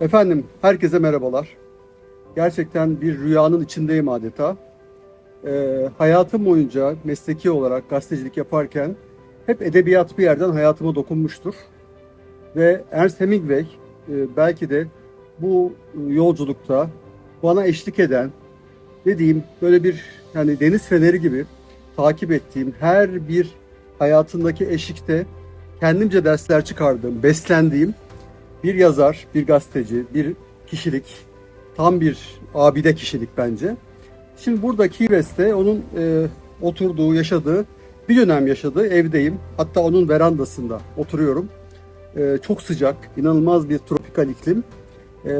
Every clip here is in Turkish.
Efendim, herkese merhabalar. Gerçekten bir rüyanın içindeyim adeta. Ee, hayatım boyunca mesleki olarak gazetecilik yaparken hep edebiyat bir yerden hayatıma dokunmuştur. Ve Ernst Hemingway e, belki de bu yolculukta bana eşlik eden, ne diyeyim böyle bir yani deniz feneri gibi takip ettiğim her bir hayatındaki eşikte kendimce dersler çıkardığım, beslendiğim bir yazar, bir gazeteci, bir kişilik, tam bir abide kişilik bence. Şimdi burada Kives'te onun e, oturduğu, yaşadığı, bir dönem yaşadığı evdeyim. Hatta onun verandasında oturuyorum. E, çok sıcak, inanılmaz bir tropikal iklim. E,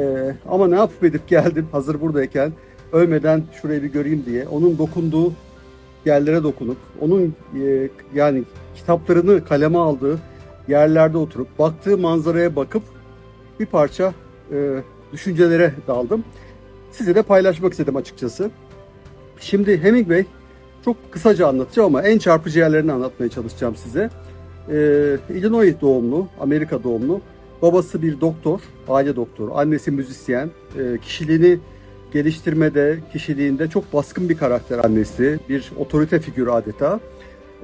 ama ne yapıp edip geldim hazır buradayken ölmeden şurayı bir göreyim diye. Onun dokunduğu yerlere dokunup, onun e, yani kitaplarını kaleme aldığı yerlerde oturup, baktığı manzaraya bakıp bir parça e, düşüncelere daldım. Size de paylaşmak istedim açıkçası. Şimdi Hemingway çok kısaca anlatacağım ama en çarpıcı yerlerini anlatmaya çalışacağım size. E, Illinois doğumlu, Amerika doğumlu. Babası bir doktor, aile doktoru. Annesi müzisyen. E, kişiliğini geliştirmede, kişiliğinde çok baskın bir karakter annesi. Bir otorite figürü adeta.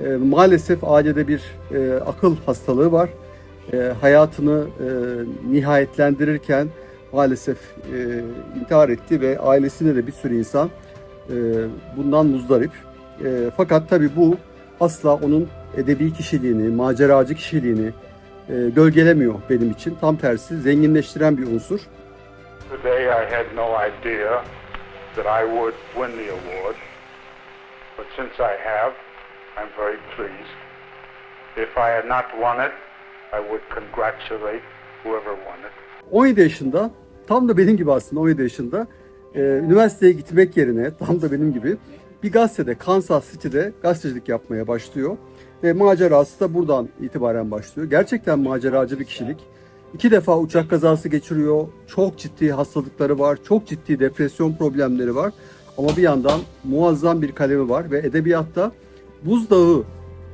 E, maalesef ailede bir e, akıl hastalığı var. E, hayatını e, nihayetlendirirken maalesef e, intihar etti ve ailesinde de bir sürü insan e, bundan muzdarip. E, fakat tabii bu asla onun edebi kişiliğini, maceracı kişiliğini e, gölgelemiyor benim için. Tam tersi zenginleştiren bir unsur. Today I had no idea that I would win the award, but since I have, I'm very pleased. If I had not won it, I would congratulate whoever won it. 17 yaşında, tam da benim gibi aslında 17 yaşında e, üniversiteye gitmek yerine tam da benim gibi bir gazetede Kansas City'de gazetecilik yapmaya başlıyor. Ve macerası da buradan itibaren başlıyor. Gerçekten maceracı bir kişilik. İki defa uçak kazası geçiriyor. Çok ciddi hastalıkları var. Çok ciddi depresyon problemleri var. Ama bir yandan muazzam bir kalemi var ve edebiyatta buzdağı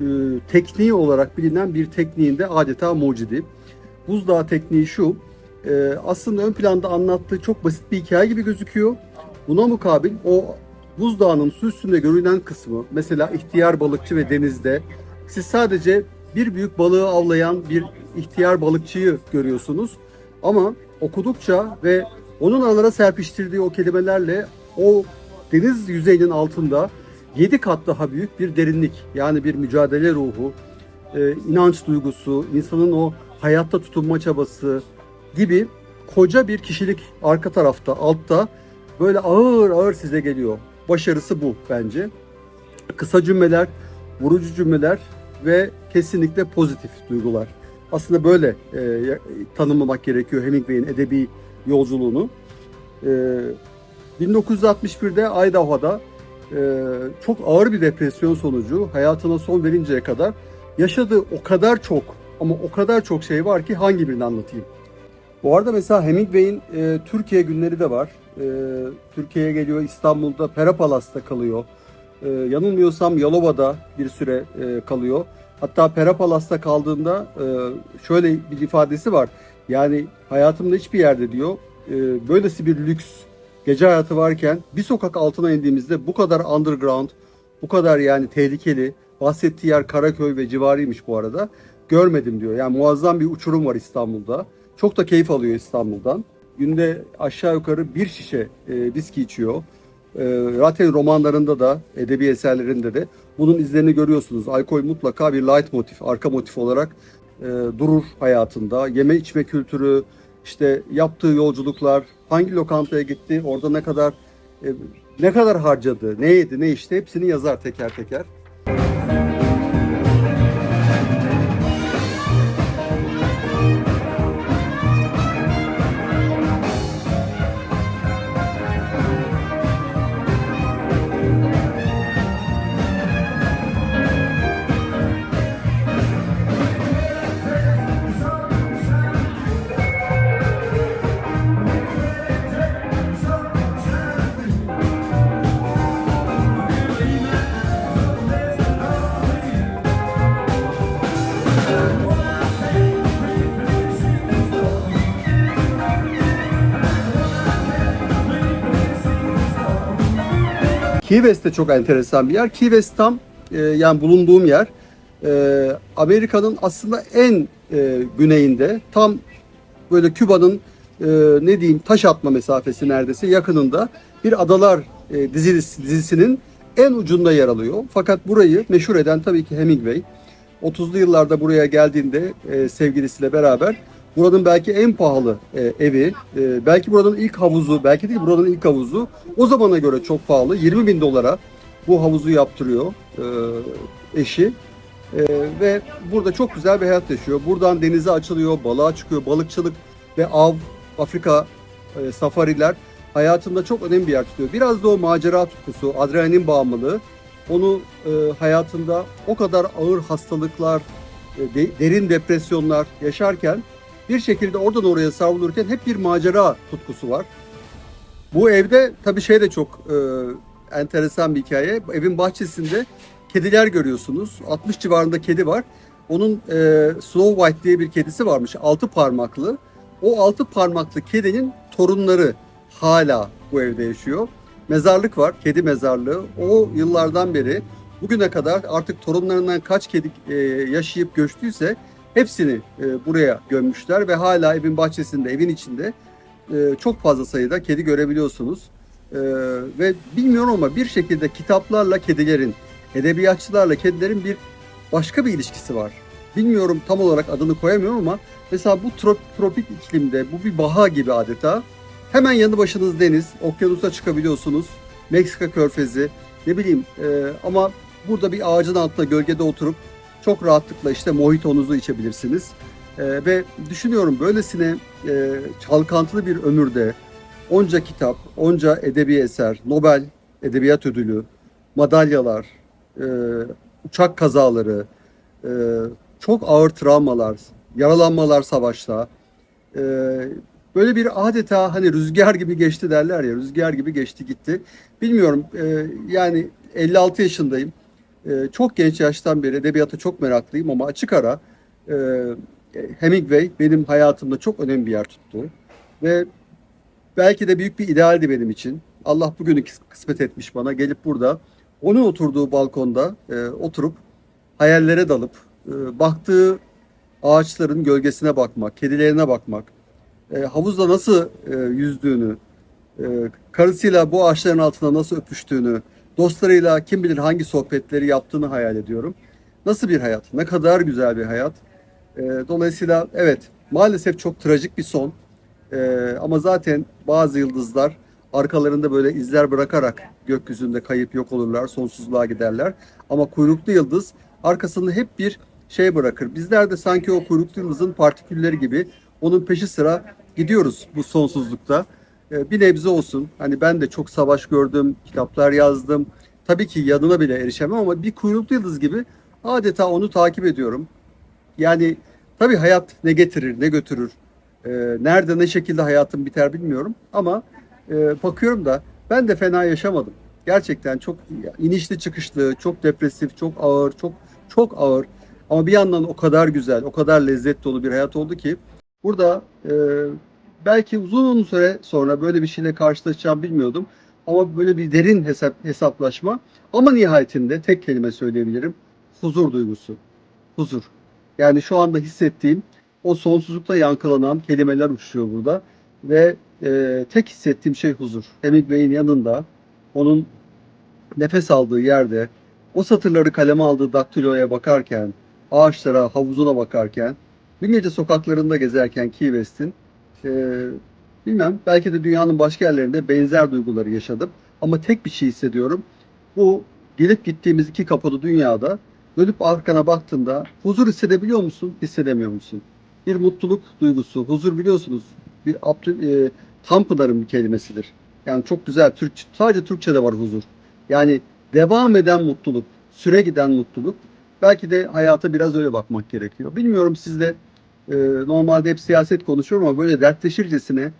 e, tekniği olarak bilinen bir tekniğinde adeta mucidi. Buzdağı tekniği şu, e, aslında ön planda anlattığı çok basit bir hikaye gibi gözüküyor. Buna mukabil o buzdağının su üstünde görünen kısmı, mesela ihtiyar balıkçı ve denizde, siz sadece bir büyük balığı avlayan bir ihtiyar balıkçıyı görüyorsunuz. Ama okudukça ve onun aralara serpiştirdiği o kelimelerle o deniz yüzeyinin altında 7 kat daha büyük bir derinlik yani bir mücadele ruhu, e, inanç duygusu, insanın o hayatta tutunma çabası gibi koca bir kişilik arka tarafta, altta böyle ağır ağır size geliyor. Başarısı bu bence. Kısa cümleler, vurucu cümleler ve kesinlikle pozitif duygular. Aslında böyle e, tanımlamak gerekiyor Hemingway'in edebi yolculuğunu. E, 1961'de Idaho'da çok ağır bir depresyon sonucu hayatına son verinceye kadar yaşadığı o kadar çok ama o kadar çok şey var ki hangi birini anlatayım? Bu arada mesela Hemingway'in e, Türkiye günleri de var. E, Türkiye'ye geliyor, İstanbul'da Pera Palas'ta kalıyor. E, yanılmıyorsam Yalova'da bir süre e, kalıyor. Hatta Pera Palas'ta kaldığında e, şöyle bir ifadesi var. Yani hayatımda hiçbir yerde diyor e, böylesi bir lüks gece hayatı varken bir sokak altına indiğimizde bu kadar underground, bu kadar yani tehlikeli, bahsettiği yer Karaköy ve civarıymış bu arada. Görmedim diyor. Yani muazzam bir uçurum var İstanbul'da. Çok da keyif alıyor İstanbul'dan. Günde aşağı yukarı bir şişe e, viski içiyor. E, zaten romanlarında da, edebi eserlerinde de bunun izlerini görüyorsunuz. Alkol mutlaka bir light motif, arka motif olarak e, durur hayatında. Yeme içme kültürü, işte yaptığı yolculuklar, hangi lokantaya gitti, orada ne kadar e, ne kadar harcadı, ne yedi, ne içti hepsini yazar teker teker. Key de çok enteresan bir yer. Key tam e, yani bulunduğum yer e, Amerika'nın aslında en e, güneyinde tam böyle Küba'nın e, ne diyeyim taş atma mesafesi neredeyse yakınında bir adalar e, dizisi, dizisinin en ucunda yer alıyor. Fakat burayı meşhur eden tabii ki Hemingway. 30'lu yıllarda buraya geldiğinde e, sevgilisiyle beraber buranın belki en pahalı e, evi, e, belki buranın ilk havuzu, belki değil buranın ilk havuzu o zamana göre çok pahalı. 20 bin dolara bu havuzu yaptırıyor e, eşi. E, ve burada çok güzel bir hayat yaşıyor. Buradan denize açılıyor, balığa çıkıyor, balıkçılık ve av, Afrika e, safariler hayatında çok önemli bir yer tutuyor. Biraz da o macera tutkusu, adrenalin bağımlılığı onu e, hayatında o kadar ağır hastalıklar, e, de- derin depresyonlar yaşarken bir şekilde oradan oraya savrulurken hep bir macera tutkusu var. Bu evde tabii şey de çok e, enteresan bir hikaye. Evin bahçesinde kediler görüyorsunuz. 60 civarında kedi var. Onun e, Snow White diye bir kedisi varmış. Altı parmaklı. O altı parmaklı kedinin torunları hala bu evde yaşıyor. Mezarlık var, kedi mezarlığı. O yıllardan beri bugüne kadar artık torunlarından kaç kedi e, yaşayıp göçtüyse hepsini e, buraya gömmüşler ve hala evin bahçesinde, evin içinde e, çok fazla sayıda kedi görebiliyorsunuz. E, ve bilmiyorum ama bir şekilde kitaplarla kedilerin, edebiyatçılarla kedilerin bir başka bir ilişkisi var. Bilmiyorum tam olarak adını koyamıyorum ama mesela bu trop- tropik iklimde bu bir baha gibi adeta. Hemen yanı başınız deniz, okyanusa çıkabiliyorsunuz. Meksika körfezi, ne bileyim e, ama burada bir ağacın altında gölgede oturup çok rahatlıkla işte mojitonuzu içebilirsiniz. E, ve düşünüyorum böylesine e, çalkantılı bir ömürde onca kitap, onca edebi eser, Nobel Edebiyat Ödülü, madalyalar, e, uçak kazaları, e, çok ağır travmalar, yaralanmalar savaşta, e, böyle bir adeta hani rüzgar gibi geçti derler ya, rüzgar gibi geçti gitti. Bilmiyorum e, yani 56 yaşındayım. E, çok genç yaştan beri edebiyata çok meraklıyım ama açık ara e, Hemingway benim hayatımda çok önemli bir yer tuttu. Ve belki de büyük bir idealdi benim için. Allah bugünü kıs- kısmet etmiş bana. Gelip burada onun oturduğu balkonda e, oturup hayallere dalıp e, baktığı ağaçların gölgesine bakmak, kedilerine bakmak, e, havuzda nasıl e, yüzdüğünü, e, karısıyla bu ağaçların altında nasıl öpüştüğünü, dostlarıyla kim bilir hangi sohbetleri yaptığını hayal ediyorum. Nasıl bir hayat, ne kadar güzel bir hayat. E, dolayısıyla evet maalesef çok trajik bir son. E, ama zaten bazı yıldızlar arkalarında böyle izler bırakarak gökyüzünde kayıp yok olurlar, sonsuzluğa giderler. Ama kuyruklu yıldız arkasında hep bir şey bırakır. Bizler de sanki o kuyruklu yıldızın partikülleri gibi onun peşi sıra gidiyoruz bu sonsuzlukta. Ee, bir nebze olsun. Hani ben de çok savaş gördüm, kitaplar yazdım. Tabii ki yanına bile erişemem ama bir kuyruklu yıldız gibi adeta onu takip ediyorum. Yani tabii hayat ne getirir, ne götürür. Ee, nerede, ne şekilde hayatım biter bilmiyorum. Ama e, bakıyorum da ben de fena yaşamadım. Gerçekten çok inişli çıkışlı, çok depresif, çok ağır, çok çok ağır. Ama bir yandan o kadar güzel, o kadar lezzet dolu bir hayat oldu ki burada e, belki uzun süre sonra böyle bir şeyle karşılaşacağım bilmiyordum. Ama böyle bir derin hesap, hesaplaşma. Ama nihayetinde tek kelime söyleyebilirim. Huzur duygusu. Huzur. Yani şu anda hissettiğim o sonsuzlukta yankılanan kelimeler uçuşuyor burada. Ve e, tek hissettiğim şey huzur. Hemingway'in yanında, onun nefes aldığı yerde, o satırları kaleme aldığı daktiloya bakarken, ağaçlara, havuzuna bakarken, dün gece sokaklarında gezerken Key West'in e, bilmem belki de dünyanın başka yerlerinde benzer duyguları yaşadım. Ama tek bir şey hissediyorum. Bu gelip gittiğimiz iki kapılı dünyada dönüp arkana baktığında huzur hissedebiliyor musun, hissedemiyor musun? Bir mutluluk duygusu, huzur biliyorsunuz bir Abdül, e, Tanpınar'ın bir kelimesidir. Yani çok güzel, Türk, sadece Türkçe'de var huzur. Yani devam eden mutluluk, süre giden mutluluk. Belki de hayata biraz öyle bakmak gerekiyor. Bilmiyorum sizle e, normalde hep siyaset konuşuyorum ama böyle dertleşircesine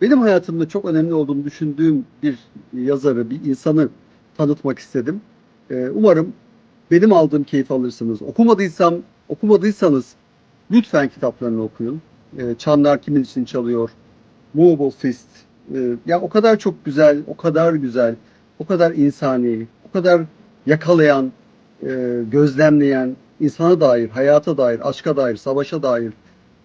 benim hayatımda çok önemli olduğunu düşündüğüm bir yazarı, bir insanı tanıtmak istedim. E, umarım benim aldığım keyif alırsınız. Okumadıysam, okumadıysanız lütfen kitaplarını okuyun. E, Çanlar kimin için çalıyor? Movable Fist. E, ya o kadar çok güzel, o kadar güzel. o kadar insani, o kadar yakalayan, e, gözlemleyen, insana dair, hayata dair, aşka dair, savaşa dair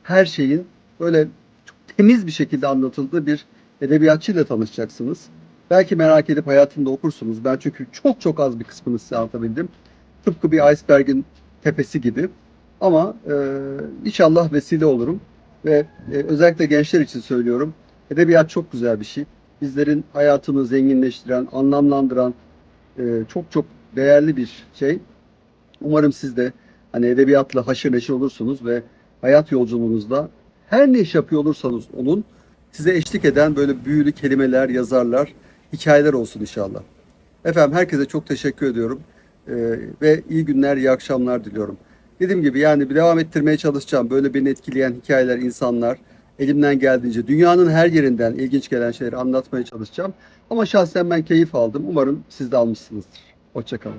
her şeyin böyle çok temiz bir şekilde anlatıldığı bir edebiyatçıyla tanışacaksınız. Belki merak edip hayatında okursunuz. Ben çünkü çok çok az bir kısmını size anlatabildim. Tıpkı bir iceberg'in tepesi gibi. Ama e, inşallah vesile olurum. Ve e, özellikle gençler için söylüyorum. Edebiyat çok güzel bir şey. Bizlerin hayatını zenginleştiren, anlamlandıran e, çok çok değerli bir şey. Umarım siz de hani edebiyatla haşır neşir olursunuz ve hayat yolculuğunuzda her ne iş yapıyor olursanız olun size eşlik eden böyle büyülü kelimeler, yazarlar, hikayeler olsun inşallah. Efendim herkese çok teşekkür ediyorum Ee, ve iyi günler, iyi akşamlar diliyorum. Dediğim gibi yani bir devam ettirmeye çalışacağım. Böyle beni etkileyen hikayeler, insanlar elimden geldiğince dünyanın her yerinden ilginç gelen şeyleri anlatmaya çalışacağım. Ama şahsen ben keyif aldım. Umarım siz de almışsınızdır. Hoşçakalın.